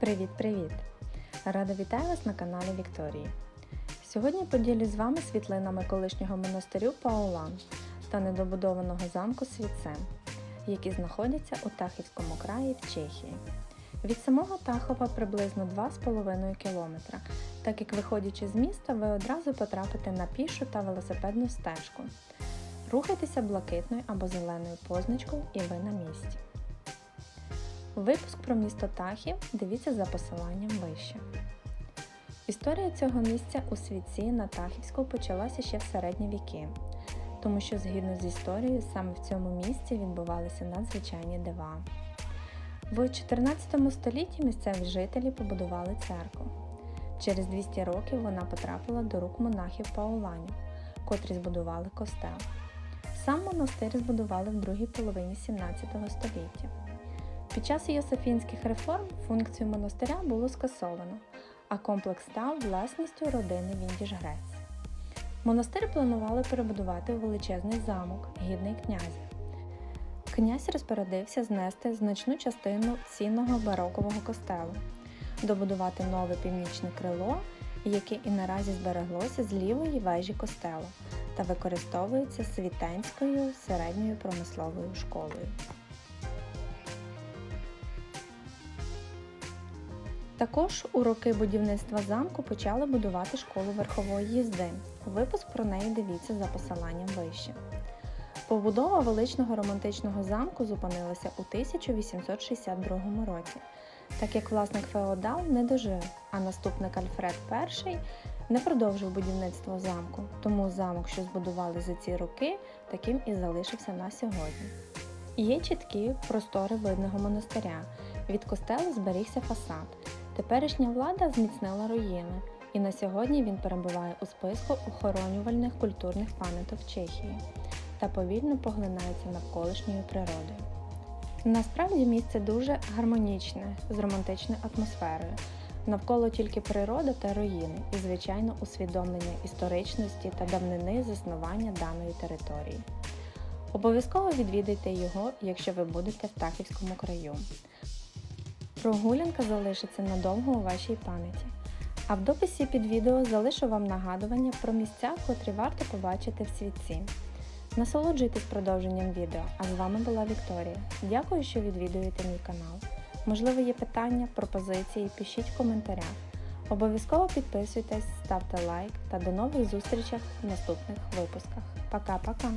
Привіт-привіт! Рада вітаю вас на каналі Вікторії. Сьогодні поділюсь з вами світлинами колишнього монастирю Паулан та недобудованого замку Свіцем, які знаходяться у Тахівському краї в Чехії. Від самого Тахова приблизно 2,5 км, так як виходячи з міста, ви одразу потрапите на пішу та велосипедну стежку. Рухайтеся блакитною або зеленою позначкою і ви на місці. Випуск про місто Тахів дивіться за посиланням вище. Історія цього місця у світці на Тахівську почалася ще в середні віки, тому що згідно з історією саме в цьому місці відбувалися надзвичайні дива. В 14 столітті місцеві жителі побудували церкву. Через 200 років вона потрапила до рук монахів Пауланів, котрі збудували костел. Сам монастир збудували в другій половині 17 століття. Під час Йосифінських реформ функцію монастиря було скасовано, а комплекс став власністю родини Віндіж-Грец. Монастир планували перебудувати у величезний замок, гідний князя. Князь розпорядився знести значну частину цінного барокового костелу, добудувати нове північне крило, яке і наразі збереглося з лівої вежі костелу та використовується світенською середньою промисловою школою. Також у роки будівництва замку почали будувати школу верхової їзди. Випуск про неї дивіться за посиланням вище. Побудова величного романтичного замку зупинилася у 1862 році, так як власник феодал не дожив, а наступник Альфред І не продовжив будівництво замку, тому замок, що збудували за ці роки, таким і залишився на сьогодні. Є чіткі простори видного монастиря. Від костелу зберігся фасад. Теперішня влада зміцнила руїни, і на сьогодні він перебуває у списку охоронювальних культурних пам'яток Чехії та повільно поглинається навколишньою природою. Насправді місце дуже гармонічне, з романтичною атмосферою. Навколо тільки природа та руїни і, звичайно, усвідомлення історичності та давнини заснування даної території. Обов'язково відвідайте його, якщо ви будете в Тахівському краю. Прогулянка залишиться надовго у вашій пам'яті. А в дописі під відео залишу вам нагадування про місця, котрі варто побачити в світці. Насолоджуйтесь продовженням відео, а з вами була Вікторія. Дякую, що відвідуєте мій канал. Можливо, є питання, пропозиції, пишіть в коментарях. Обов'язково підписуйтесь, ставте лайк та до нових зустрічей в наступних випусках. Пока-пока!